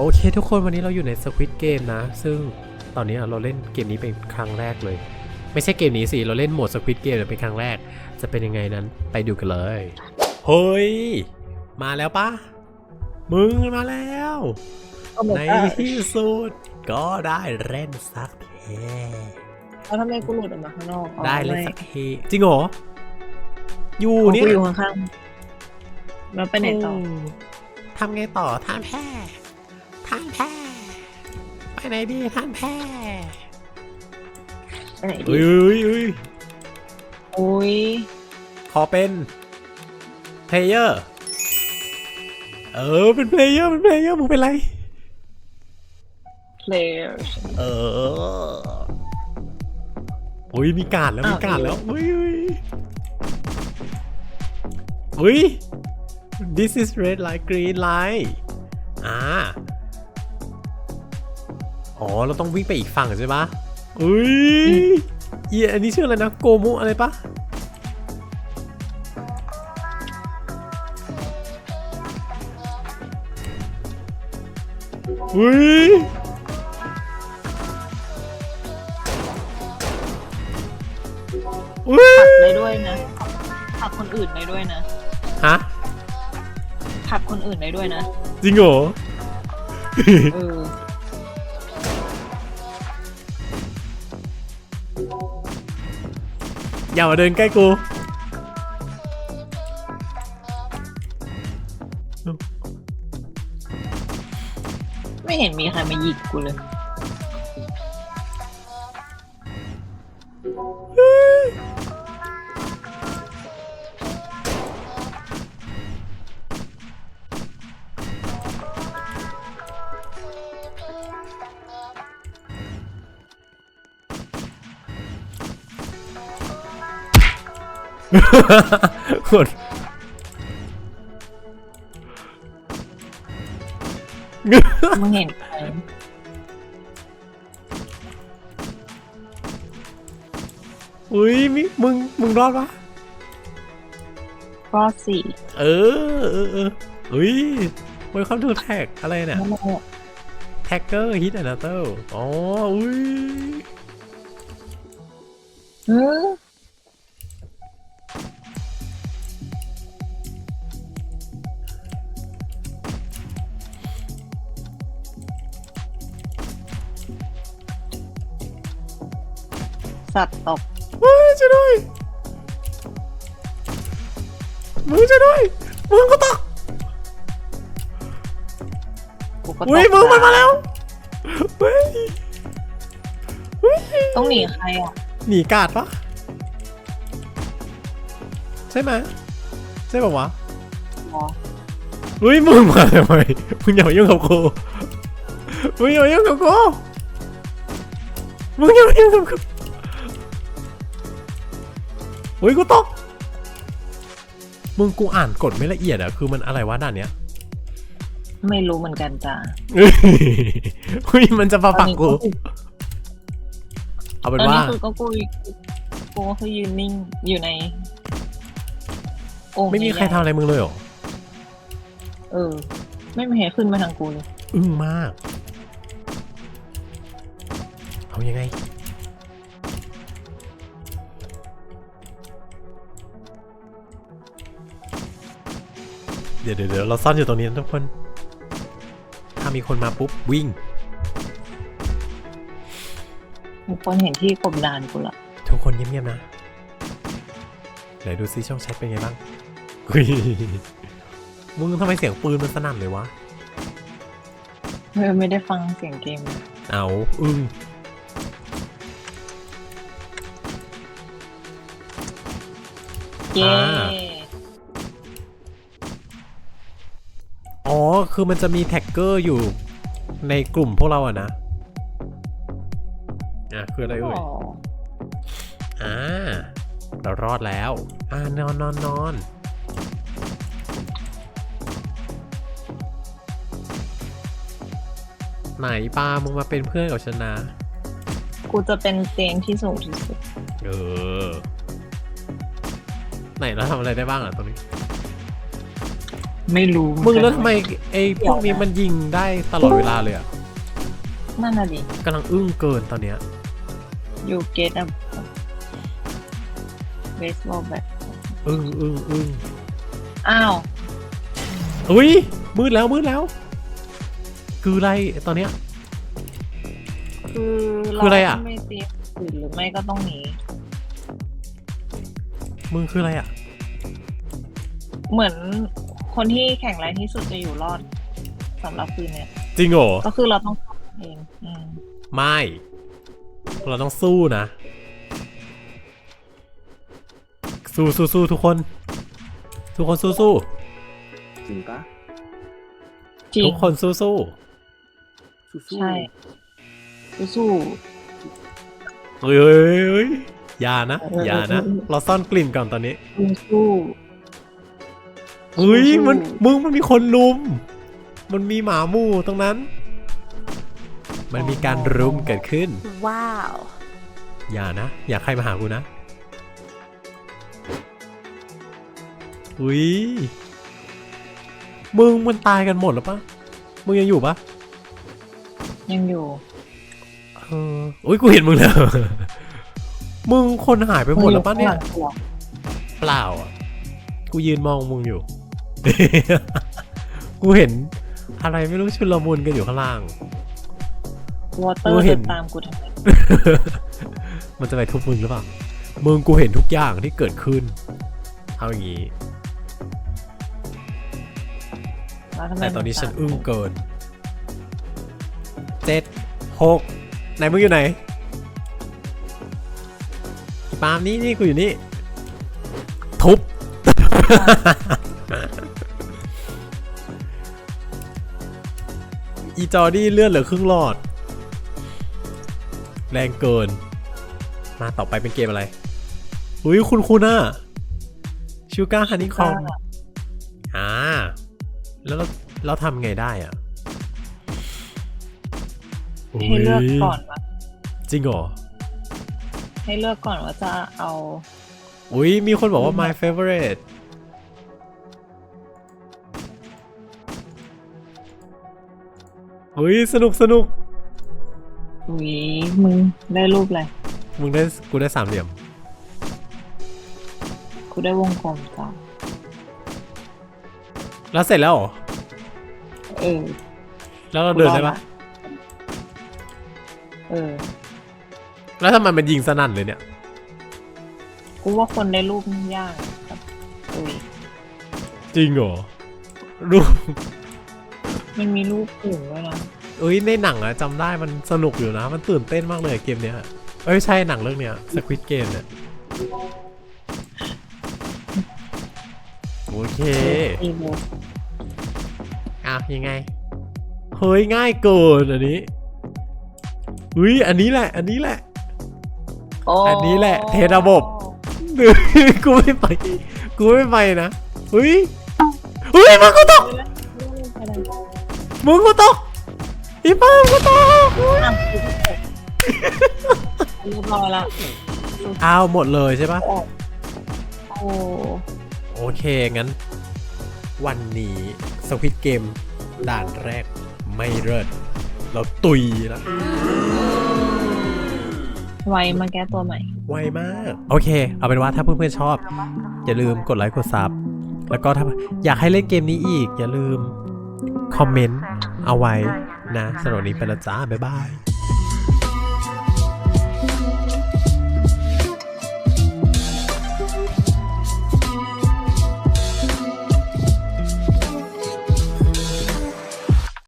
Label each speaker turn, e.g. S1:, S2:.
S1: โอเคทุกคนวันนี้เราอยู่ใน Squid Game นะ ซึ่งตอนนี้เราเล่นเกมนี้เป็นครั้งแรกเลย ไม่ใช่เกมนี้สิ เราเล่นโหมด Squid Game เป็นครั้งแรก จะเป็นยังไงนั้นไปดูกันเลย เฮ้ย มาแล้วปะมึงมาแล้ว
S2: ก็เหมือน
S1: ใน
S2: ว่า
S1: ที่สุดก็ได้เล่นสักที
S2: แล้วทำไมกูหลุดออกมาข้างนอกอ๋อ
S1: ได้เล่น
S2: ไม่
S1: สักทีจริงเหรอ อยู่
S2: กู
S1: เนี่ย
S2: อยู่ข้างๆแล้วไปไหนต่อ
S1: ทำไงต่อท่านแพ้ท่านแพ้ไปไหนดีท่านแพ้
S2: ไปไหนดี
S1: เอ้ยเอ้ยเอ้ย
S2: โอ้ย
S1: ขอเป็นเพลเยอร์เออเป็นเพลเยอร์เป็นเพลเยอร์มึงเป็นไร
S2: players
S1: เอออุ้ยมีการดแล้วมีการดแล้วอุ้ยอุ้ยอุ้ย this is red light green light อ่า อ๋อ เราต้องวิ่งไปอีกฝั่งใช่ปะอุ้ยเอียอันนี้ชื่ออะไรนะ โกมุอะไรปะอุ้ยอุ้ย
S2: ผลักได้ด้วยนะผลักคนอื่นได้ด้วยนะ
S1: ฮะ
S2: ผลักคนอื่นได้ด้วยนะ
S1: จริงเหรอ
S2: เออ
S1: อย่ามาเดินใกล้กู
S2: ไม่เห็นมีใครมาหยิกกูเลย
S1: คน
S2: มึงเห็นใคร
S1: อุ้ยมิมึง มึงรอดปะ
S2: ก็สี่
S1: เออเออเอออุ้ย welcome to tag อะไรเนี่ย
S2: ไม่รู้
S1: tagger hit another อ๋ออุ้ย
S2: เออ สัตว์ตก
S1: เฮ้ยช่วยด้วยมึงช่วยด้วยมึงก็ตก
S2: กูก็ตก
S1: อุ้ยมึงมันมาแล้วเฮ้ยเฮ้ย
S2: ต้องหนีใครอะ
S1: หนีกาดปะใช่ไหมใช่ป่าวะ
S2: อ๋อ
S1: เฮ้ยมึงมาทำไมมึงอย่ามายุ่งกับกูมึงอย่ามายุ่งกับกูมึงอย่ามายุ่งกับกู เฮ้ยกูตกมึงกูอ่านกฎไม่ละเอียดอะคือมันอะไรวะด่านเนี้ย
S2: ไม่รู้เหมือนกันจ้า
S1: เฮ้ยเฮ้ยมันจะมาปักกู เอาเป็น
S2: ตอน
S1: ว่า
S2: นี้คือก็กูกูก็คือยืนนิ่งอยู่ในโอ่ง
S1: ไม่มีใครทำอะไรมึงเลยเหรอ
S2: เออ ไม่มีใครขึ้นมาทางกูเลย
S1: อึ้งมาก เอายังไง เดี๋ยวเดี๋ยวเดี๋ยวเราซ่อนอยู่ตรงนี้นะทุกคน ถ้ามีคนมาปุ๊บวิ่ง
S2: มีคนเห็นที่กบดานกูละ
S1: ทุกคนเงียบๆนะไหนดูซิช่องแชทเป็นไงบ้างอุ๊ยมึงทำไมเสียงปืนมันสนั่นเลยวะ
S2: เออไม่ได้ฟังเสียงเกมเลย
S1: เอาอึ้ง
S2: เย้
S1: อ๋อ คือมันจะมีแท็กเกอร์อยู่ในกลุ่มพวกเราอะนะ อะคืออะไรเอ่ย
S2: อ๋อ
S1: อ่า เรารอดแล้ว อ่านอนนอนนอนไหนปามึงมาเป็นเพื่อนกับฉันนะ
S2: กูจะเป็นเตียงที่สูงที่สุด
S1: เออ ไหนเราทำอะไรได้บ้างอะตรงนี้
S2: ไม่รู้
S1: มึงแล้วทำไมไอ้พวกนี้มันยิงได้ตลอดเวลาเลยอะ
S2: นั่นน่ะดิ
S1: กำลังอึ้งเกินตอนเนี้ย
S2: อยู่เกตอะเบสบอลแบบ
S1: อึ้งอึ้งอึ้ง
S2: อ้าว
S1: อุ้ยมืดแล้วมืดแล้ว คืออะไรตอนเนี้ย
S2: คือ
S1: คืออะไรอะ
S2: ไม่เตรียมอื่นหรือไม่ก็ต้องหนี
S1: มึงคืออะไรอะ
S2: เหมือน คนที่แข็งแรงที่สุดจะอยู่รอดสำหรับคืนเนี้ย
S1: จริงเหรอ
S2: ก็คือเราต้องทำเองอืม
S1: ไม่ เราต้องสู้นะ สู้สู้สู้ทุกคน ทุกคนสู้สู้
S3: จริงปะ
S2: จริง
S1: ทุกคนสู้สู้
S3: สู้ๆ
S2: ใช่สู้
S1: เฮ้ยเฮ้ยเฮ้ยอย่านะ
S2: เอออ
S1: อย่านะ
S2: เออเออ
S1: เราซ่อนกลิ่นก่อนตอนนี้
S2: สู้สู้
S1: เฮ้ย
S2: สู้
S1: มันมึงมันมีคนลุม มันมีหมาหมู่ตรงนั้น มันมีการรุมเกิดขึ้น
S4: Wow.
S1: อย่านะ อย่าใครมาหากูนะอุ้ยมึงมันตายกันหมดแล้วปะมึงยังอยู่ปะ
S2: ยังอยู่
S1: เอออุ้ยกูเห็นมึงแล้วมึงคนหายไปหมดแล้วปะเนี่ย
S2: ข้างหลังกูอะ
S1: เปล่าอะ กูยืนมองมึงอยู่ กูเห็นอะไรไม่รู้ชุลมุนกันอยู่ข้างล่าง
S2: วอเตอ
S1: กู
S2: ร์
S1: เห็
S2: เดิ
S1: น
S2: นตามกูทำไม
S1: มันจะไปทุบมึงหรือเปล่า มึงกูเห็นทุกอย่างที่เกิดขึ้น เอาอย่างงี้
S2: แล้วทำไม
S1: แต่ตอนนี้
S2: มั
S1: ฉัน
S2: ตาม
S1: อึ้งเกิน เจ็ดหกไหนมึงอยู่ไหนอีปาล์มนี่นี่กูอยู่นี่ ทุบ อีจอดี้เลื่อนเหลือครึ่งหลอด แรงเกิน มาต่อไปเป็นเกมอะไร อุ้ยคุณคุณอะชูการ์ฮันนี่คอมอ่าแล้วเราเราทำไงได้อะ
S2: ให้เลือกก่อนว่า
S1: จริงเหรอ
S2: ให้เลือกก่อนว่าจะเอา
S1: อุ้ยมีคนบอกว่า my favorite อุ้ยสนุกสนุก
S2: หวีมึงได้รูปอะไร
S1: มึงได้กูได้สามเหลี่ยม
S2: กูได้วงกลมจ้า
S1: แล้วเสร็จแล้วเหรอ
S2: เออ
S1: แล้วเราเดินได้ปะ
S2: เออ
S1: แล้วทำไมมันยิงสนั่นเลยเนี่ย
S2: กูว่าคนได้รูปยากครับอุ้ย
S1: จริงเหรอรูป
S2: มันมีรูปอื่นด้วยนะ
S1: เอ้ยในหนังอะจำได้มันสนุกอยู่นะ มันตื่นเต้นมากเลยเกมเนี้ยเอ้ยใช่หนังเรื่องเนี้ย Squid Game เนี่ยโอเค
S2: อีโม
S1: อะยังไงเฮ้ยง่ายเกินอันนี้เฮ้ยอันนี้แหละ อันนี้แหละ อันนี้แหละเทระบบกูไม่ไปกูไม่ไปนะเฮ้ยเฮ้ยมึงกูตก มึงกูตกอีป้ามึงกูตกอุ๊ย
S2: อะเรียบร้อยละ
S1: อ้าวหมดเลยใช่ปะ
S2: โอ้โอ้
S1: โอเค งั้น วันนี้สควิตเกมด่านแรกไม่เลิศเราตุยแล้ว
S2: ไวมาแก้ตัวใหม่
S1: ไวมาก โอเค เอาเป็นว่าถ้าเพื่อนๆชอบ อย่าลืมกดไลค์กดซับแล้วก็ถ้าอยากให้เล่นเกมนี้อีก อย่าลืม คอมเมนต์เอาไว้นะสำหรับวันนี้ไปแล้วจ้า บ๊ายบาย